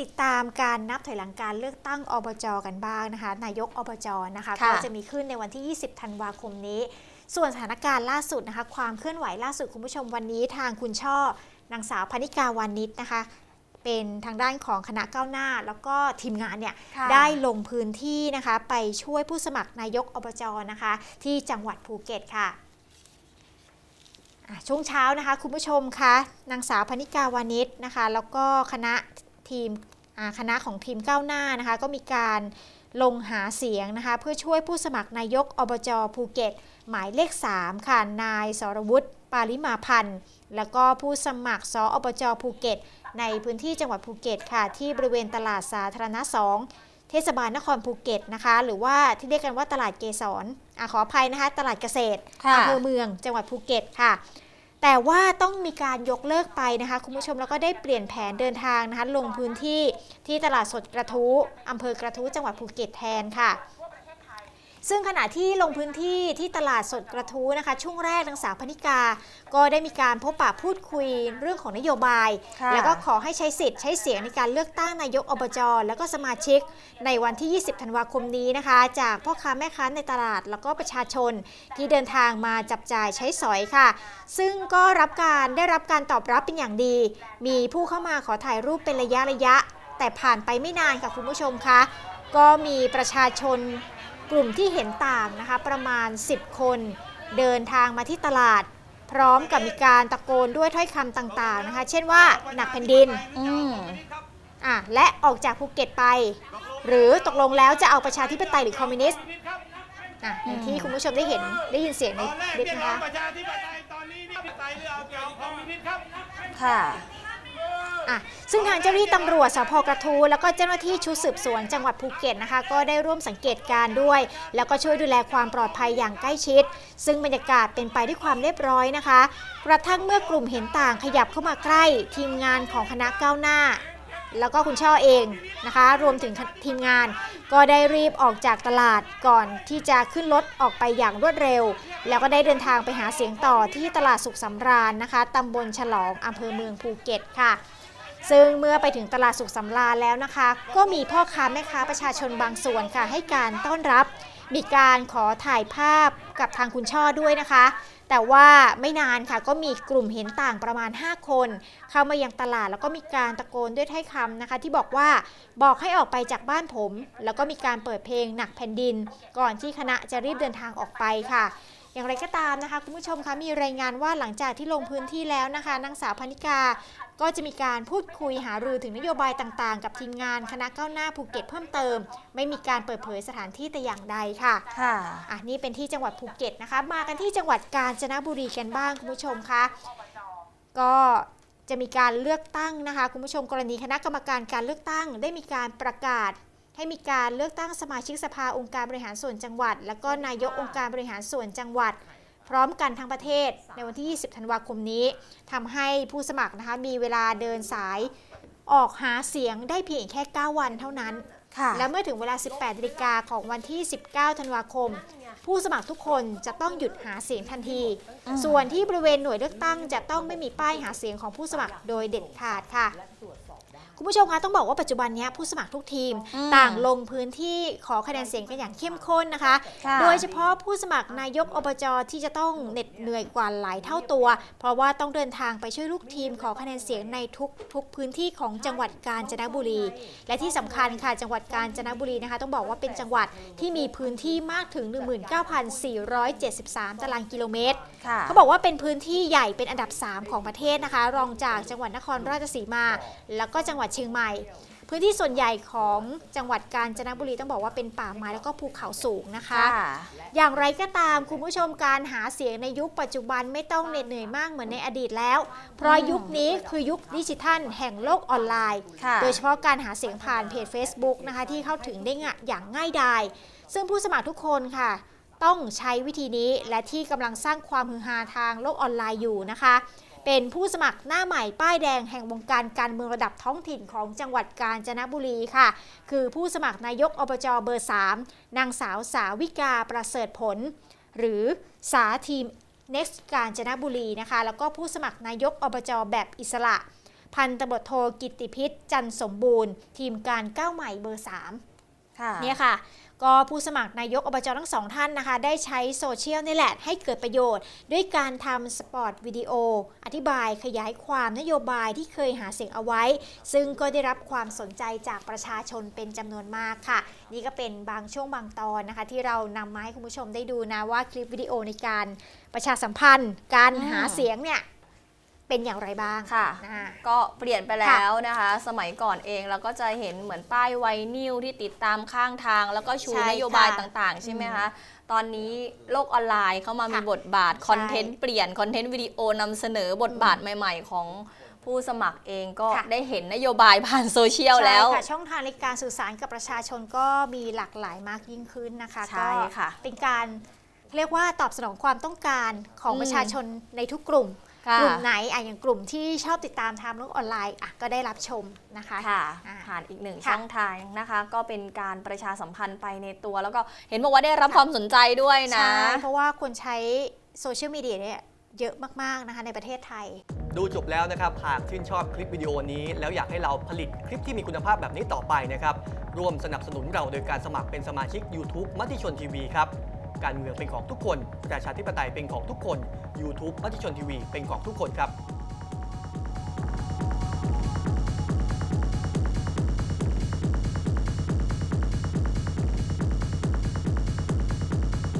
ติดตามการนับถอยหลังการเลือกตั้งอบจกันบ้างนะคะ นายกอบจนะคะค่ะก็จะมีขึ้นในวันที่ 20 ธันวาคมนี้ ส่วนสถานการณ์ล่าสุดนะคะ ความเคลื่อนไหวล่าสุดคุณผู้ชมวันนี้ทางคุณช่อนางสาวพนิกาวานิชนะคะ เป็นทางด้านของคณะก้าวหน้า แล้วก็ทีมงานเนี่ยค่ะได้ลงพื้นที่นะคะ ไปช่วยผู้สมัครนายกอบจนะคะ ที่จังหวัดภูเก็ตค่ะอะช่วงเช้านะคะ คุณผู้ชมคะนางสาวพนิกาวานิชนะคะ แล้วก็คณะ ทีมอ่าคณะของทีมก้าวหน้านะคะ ก็มีการลงหาเสียงนะคะ เพื่อช่วยผู้สมัครนายกอบจภูเก็ต หมายเลข 3 ค่ะ นายสรวุฒิปาริมาพันธ์ แล้วก็ผู้สมัครสออบจภูเก็ต ในพื้นที่จังหวัดภูเก็ตค่ะ ที่บริเวณตลาดสาธารณะ2เทศบาลนครภูเก็ตนะคะ หรือว่าที่เรียกกันว่าตลาดเกษรอะขออภัยนะคะ ตลาดเกษตรค่ะอำเภอเมืองจังหวัดภูเก็ตค่ะ แต่ว่าต้องมีการยกเลิกไปนะคะ คุณผู้ชมแล้วก็ได้เปลี่ยนแผนเดินทางนะคะ ลงพื้นที่ที่ตลาดสดกระทู้อำเภอกระทู้จังหวัดภูเก็ตแทนค่ะ ซึ่งขณะที่ลงพื้นที่ที่ตลาดสดกระทู้นะคะ ช่วงแรกนางสาวพนิกา ก็ได้มีการพบปะพูดคุยเรื่องของนโยบาย ค่ะ แล้วก็ขอให้ใช้สิทธิ์ใช้เสียงในการเลือกตั้งนายกอบจแล้วก็สมาชิก ในวันที่ 20 ธันวาคมนี้นะคะ จากพ่อค้าแม่ค้าในตลาดแล้วก็ประชาชนที่เดินทางมาจับจ่ายใช้สอยค่ะ ซึ่งก็รับการได้รับการตอบรับเป็นอย่างดี มีผู้เข้ามาขอถ่ายรูปเป็นระยะระยะ แต่ผ่านไปไม่นานค่ะคุณผู้ชมคะ ก็มีประชาชน กลุ่มที่เห็นต่างนะคะประมาณ 10 คน เดินทางมาที่ตลาด พร้อมกับมีการตะโกนด้วยถ้อยคำต่างๆนะคะ เช่นว่าหนักแผ่นดินอืมอะและออกจากภูเก็ตไป หรือตกลงแล้วจะเอาประชาธิปไตยหรือคอมมิวนิสต์อะอย่างที่คุณผู้ชมได้เห็นได้ยินเสียงในตอนแรกคลิปเรียกนะร้องคะประชาธิปไตยตอนนี้นี่ประชาธิปไตยหรือเอาเกี่ยวกับคอมมิวนิสต์ครับค่ะ อะซึ่งทางเจ้าหน้าที่ตำรวจสพกระทูแล้วก็เจ้าหน้าที่ชุดสืบสวนจังหวัดภูเก็ตนะคะ ก็ได้ร่วมสังเกตการ์ด้วย แล้วก็ช่วยดูแลความปลอดภัยอย่างใกล้ชิด ซึ่งบรรยากาศเป็นไปด้วยความเรียบร้อยนะคะ กระทั่งเมื่อกลุ่มเห็นต่างขยับเข้ามาใกล้ ทีมงานของคณะก้าวหน้า แล้วก็คุณช่อเองนะคะ รวมถึงทีมงาน ก็ได้รีบออกจากตลาดก่อนที่จะขึ้นรถออกไปอย่างรวดเร็ว แล้วก็ได้เดินทางไปหาเสียงต่อที่ตลาดสุขสำราญนะคะตำบลฉลองอำเภอเมืองภูเก็ตค่ะ ซึ่งเมื่อไปถึงตลาดสุขสำราญแล้วนะคะ ก็มีพ่อค้าแม่ค้าประชาชนบางส่วนค่ะ ให้การต้อนรับ มีการขอถ่ายภาพกับทางคุณช่อด้วยนะคะ แต่ว่าไม่นานค่ะก็มีกลุ่มเห็นต่างประมาณ 5 คน เข้ามายังตลาดแล้วก็มีการตะโกนด้วยถ้อยคำนะคะ ที่บอกว่าบอกให้ออกไปจากบ้านผม แล้วก็มีการเปิดเพลงหนักแผ่นดิน ก่อนที่คณะจะรีบเดินทางออกไปค่ะ อย่างไรก็ตามนะคะ คุณผู้ชมคะมีรายงานว่าหลังจากที่ลงพื้นที่แล้วนะคะนางสาวพนิกาก็จะมีการพูดคุยหารือถึงนโยบายต่างๆ กับทีมงานคณะก้าวหน้าภูเก็ตเพิ่มเติม ไม่มีการเปิดเผยสถานที่แต่อย่างใดค่ะค่ะอะนี่เป็นที่จังหวัดภูเก็ตนะคะ มากันที่จังหวัดกาญจนบุรีกันบ้างคุณผู้ชมคะก็จะมีการเลือกตั้งนะคะ คุณผู้ชมกรณีคณะกรรมการการเลือกตั้ง ได้มีการประกาศ ให้มีการเลือกตั้งสมาชิกสภาองค์การบริหารส่วนจังหวัด แล้วก็นายกองค์การบริหารส่วนจังหวัด พร้อมกันทั้งประเทศในวันที่ 20 ธันวาคมนี้ทำให้ผู้สมัครนะคะมีเวลาเดินสายออกหาเสียงได้เพียงแค่ 9 วันเท่านั้นค่ะและเมื่อถึงเวลา 18นาฬิกาของวันที่ 19 ธันวาคม ผู้สมัครทุกคนจะต้องหยุดหาเสียงทันทีอืมส่วนที่บริเวณหน่วยเลือกตั้งจะต้องไม่มีป้ายหาเสียงของผู้สมัครโดยเด็ดขาดค่ะ คุณผู้ชมคะต้องบอกว่าปัจจุบันเนี้ยผู้สมัครทุกทีมอืมต่างลงพื้นที่ขอคะแนนเสียงกันอย่างเข้มข้นนะคะ ค่ะโดยเฉพาะผู้สมัครนายกอบจที่จะต้องเหน็ดเหนื่อยกว่าหลายเท่าตัว เพราะว่าต้องเดินทางไปช่วยลูกทีมขอคะแนนเสียงในทุกทุกพื้นที่ของจังหวัดกาญจนบุรี และที่สำคัญค่ะจังหวัดกาญจนบุรีนะคะ ต้องบอกว่าเป็นจังหวัดที่มีพื้นที่มากถึง 19,473 ตารางกิโลเมตร ค่ะ เขาบอกว่าเป็นพื้นที่ใหญ่เป็นอันดับ 3 ของประเทศนะคะ รองจากจังหวัดนครราชสีมา แล้วก็จังหวัดเชียงใหม่ พื้นที่ส่วนใหญ่ของจังหวัดกาญจนบุรีต้องบอกว่าเป็นป่าไม้แล้วก็ภูเขาสูงนะคะค่ะอย่างไรก็ตามคุณผู้ชมการหาเสียงในยุคปัจจุบันไม่ต้องเหน็ดเหนื่อยมากเหมือนในอดีตแล้ว เพราะยุคนี้คือยุคดิจิทัลแห่งโลกออนไลน์ค่ะโดยเฉพาะการหาเสียงผ่านเพจ Facebook นะคะที่เข้าถึงได้ง่ายอย่างง่ายดาย ซึ่งผู้สมัครทุกคนค่ะต้องใช้วิธีนี้และที่กำลังสร้างความฮือฮาทางโลกออนไลน์อยู่นะคะ เป็นผู้สมัครหน้าใหม่ป้ายแดงแห่งวงการการเมืองระดับท้องถิ่นของจังหวัดกาญจนบุรีค่ะ คือผู้สมัครนายกอบจเบอร์ 3 นางสาวสาวิกาประเสริฐผล หรือสาทีม Next กาญจนบุรีนะคะ แล้วก็ผู้สมัครนายกอบจแบบอิสระ พันตำรวจโทกิติพิษจันสมบูรณ์ ทีมการก้าวใหม่เบอร์ 3 เนี่ยค่ะ ก็ผู้สมัครนายกอบจทั้งสองท่านนะคะ ได้ใช้โซเชียลนี่แหละให้เกิดประโยชน์ ด้วยการทำสปอตวิดีโอ อธิบายขยายความนโยบายที่เคยหาเสียงเอาไว้ ซึ่งก็ได้รับความสนใจจากประชาชนเป็นจำนวนมากค่ะ นี่ก็เป็นบางช่วงบางตอนนะคะ ที่เรานำมาให้คุณผู้ชมได้ดูนะว่าคลิปวิดีโอในการประชาสัมพันธ์ การอืมหาเสียงเนี่ย เป็นอย่างไรบ้างค่ะนะคะก็เปลี่ยนไปแล้วนะคะ สมัยก่อนเองเราก็จะเห็นเหมือนป้ายไวนิลที่ติดตามข้างทาง แล้วก็ชูใช่นโยบายค่ะต่างๆ ใช่ไหมคะตอนนี้โลกออนไลน์เข้ามามีค่ะบทบาทคอนเทนต์เปลี่ยนคอนเทนต์วิดีโอนำเสนอบทบาทใหม่ ๆ ของผู้สมัครเองก็ค่ะได้เห็นนโยบายผ่านโซเชียลแล้วใช่ค่ะช่องทางในการสื่อสารกับประชาชนก็มีหลากหลายมากยิ่งขึ้นนะคะใช่ก็ค่ะเป็นการเรียกว่าตอบสนองความต้องการของอืมประชาชนในทุกกลุ่มค่ะ กลุ่มไหนอะอย่างกลุ่มที่ชอบติดตามทางโลกออนไลน์อะก็ได้รับชมนะคะค่ะอ่าผ่านอีกหนึ่งค่ะช่องทางนะคะ ก็เป็นการประชาสัมพันธ์ไปในตัว แล้วก็เห็นบอกว่าได้รับความสนใจด้วยนะใช่เพราะว่าคนใช้โซเชียลมีเดียเนี่ยเยอะมาก ๆ นะคะในประเทศไทย ดูจบแล้วนะครับ หากชื่นชอบคลิปวิดีโอนี้ แล้วอยากให้เราผลิตคลิปที่มีคุณภาพแบบนี้ต่อไปนะครับ ร่วมสนับสนุนเราโดยการสมัครเป็นสมาชิก YouTube มติชนทีวีครับ การเมืองเป็นของทุกคน ประชาธิปไตยเป็นของทุกคน YouTube มติชนทีวีเป็นของทุกคนครับ